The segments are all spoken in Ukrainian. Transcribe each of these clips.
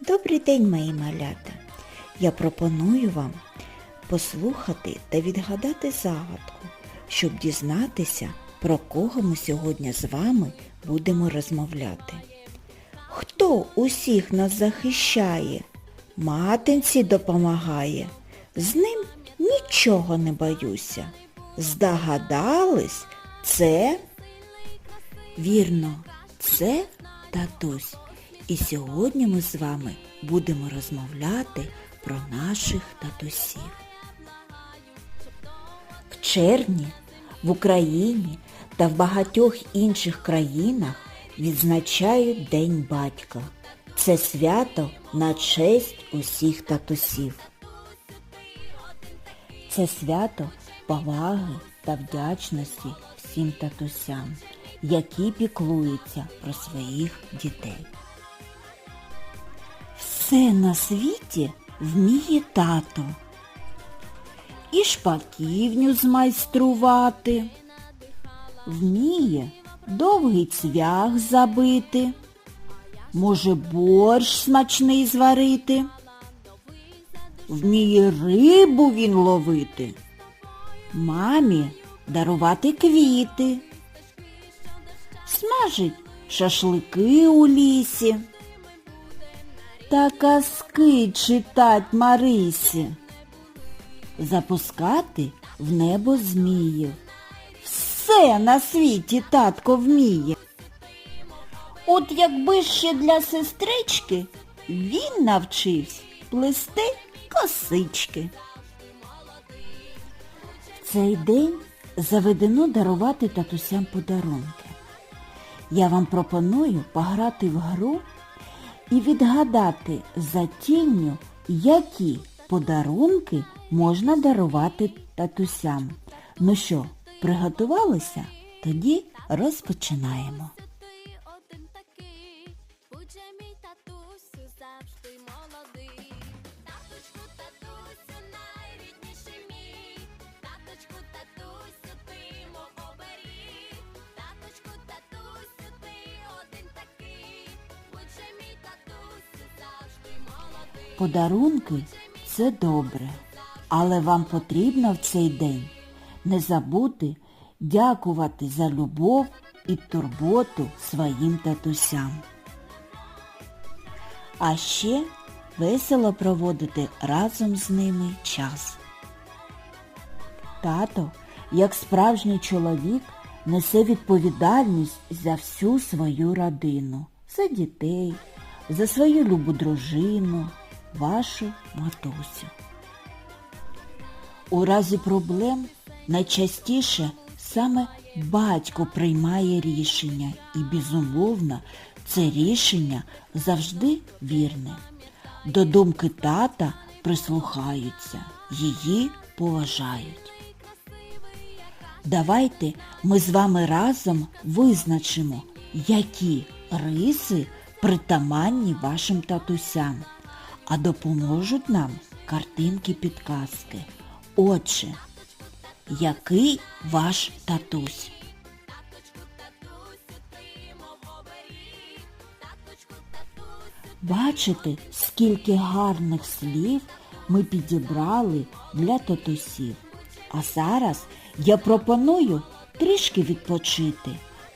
Добрий день, мої малята! Я пропоную вам послухати та відгадати загадку, щоб дізнатися, про кого ми сьогодні з вами будемо розмовляти. Хто усіх нас захищає, матинці допомагає, з ним нічого не боюся. Здогадались, це Вірно, це татусь. І сьогодні ми з вами будемо розмовляти про наших татусів. В червні в Україні та в багатьох інших країнах відзначають День батька. Це свято на честь усіх татусів. Це свято поваги та вдячності всім татусям, які піклуються про своїх дітей. Все на світі вміє тато. І шпаківню змайструвати, вміє довгий цвях забити, може борщ смачний зварити, вміє рибу він ловити, мамі дарувати квіти, смажить шашлики у лісі та казки читать Марисі, запускати в небо зміїв. Все на світі татко вміє. От якби ще для сестрички він навчився плести косички. В цей день заведено дарувати татусям подарунки. Я вам пропоную пограти в гру і відгадати за тінню, які подарунки можна дарувати татусям. Ну що, приготувалися? Тоді розпочинаємо. Подарунки це добре, але вам потрібно в цей день не забути дякувати за любов і турботу своїм татусям. А ще весело проводити разом з ними час. Тато, як справжній чоловік, несе відповідальність за всю свою родину, за дітей, за свою любу дружину, вашу матусю. У разі проблем найчастіше саме батько приймає рішення і, безумовно, це рішення завжди вірне. До думки тата прислухаються, її поважають. Давайте ми з вами разом визначимо, які риси притаманні вашим татусям, а допоможуть нам картинки підказки. Отже, який ваш татусь? Бачите, скільки гарних слів ми підібрали для татусів. А зараз я пропоную трішки відпочити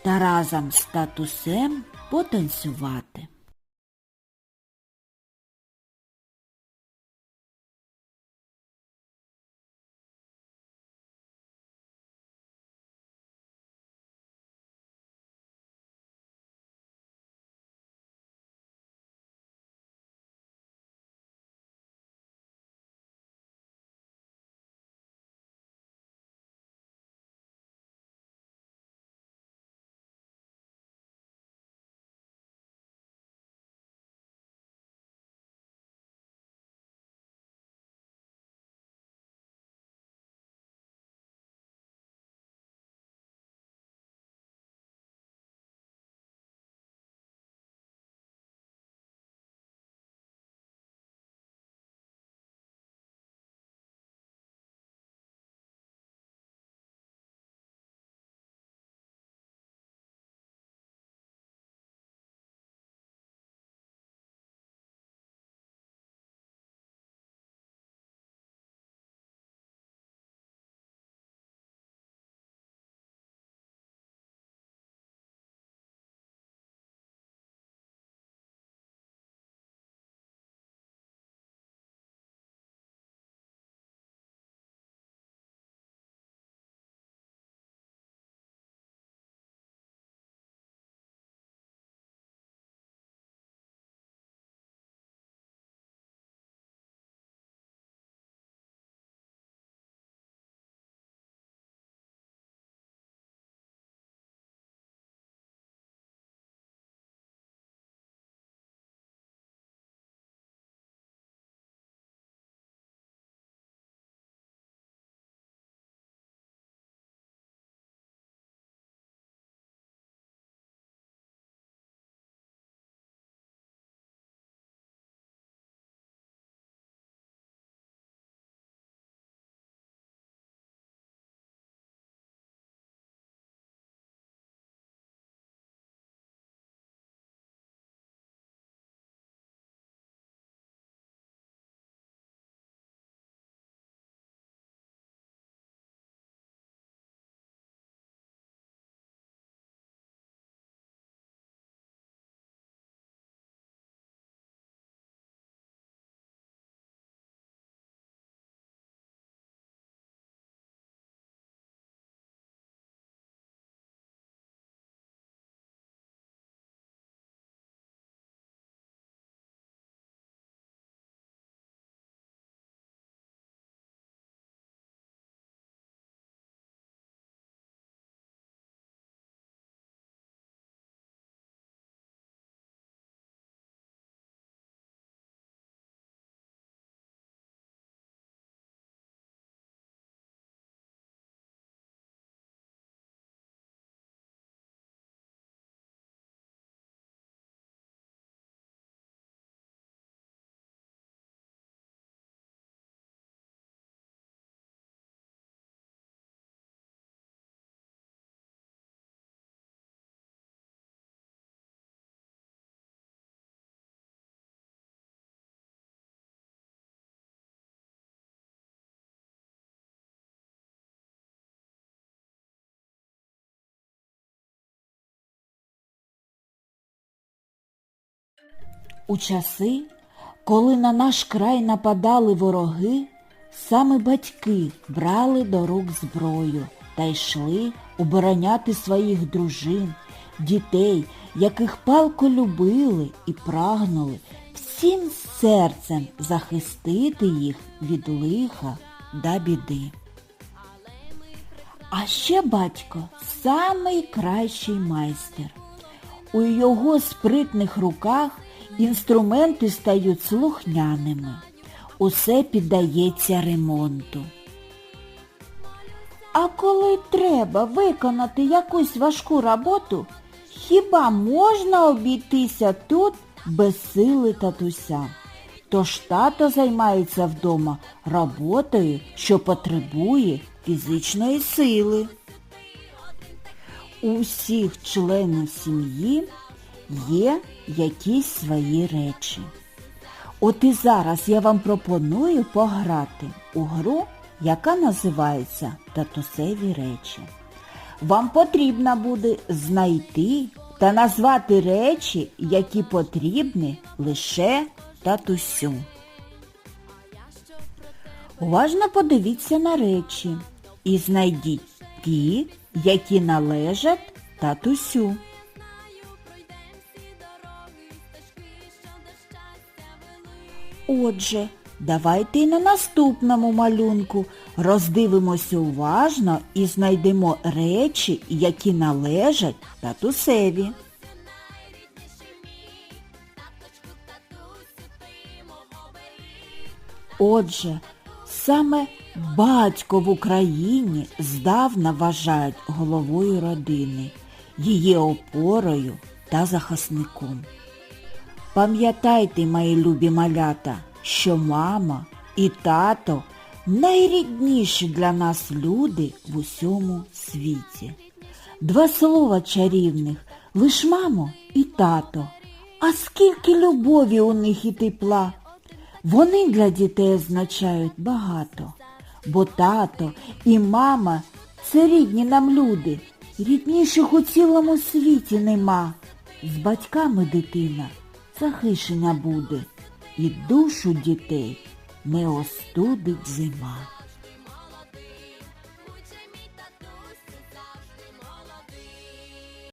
та разом з татусем потанцювати. У часи, коли на наш край нападали вороги, саме батьки брали до рук зброю та йшли обороняти своїх дружин, дітей, яких палко любили і прагнули всім серцем захистити їх від лиха да біди. А ще батько самий кращий майстер. У його спритних руках інструменти стають слухняними. Усе піддається ремонту. А коли треба виконати якусь важку роботу, хіба можна обійтися тут без сили татуся? Тож тато займається вдома роботою, що потребує фізичної сили. У всіх членів сім'ї є якісь свої речі. От і зараз я вам пропоную пограти у гру, яка називається Татусеві речі. Вам потрібно буде знайти та назвати речі, які потрібні лише татусю. Уважно подивіться на речі і знайдіть ті, які належать татусю. Отже, давайте й на наступному малюнку роздивимося уважно і знайдемо речі, які належать татусеві. Отже, саме батько в Україні здавна вважають головою родини, її опорою та захисником. Пам'ятайте, мої любі малята, що мама і тато найрідніші для нас люди в усьому світі. Два слова чарівних, лиш мамо і тато. А скільки любові у них і тепла. Вони для дітей означають багато, бо тато і мама це рідні нам люди, рідніших у цілому світі нема. З батьками дитина захищена буде, і душу дітей не остудить зима.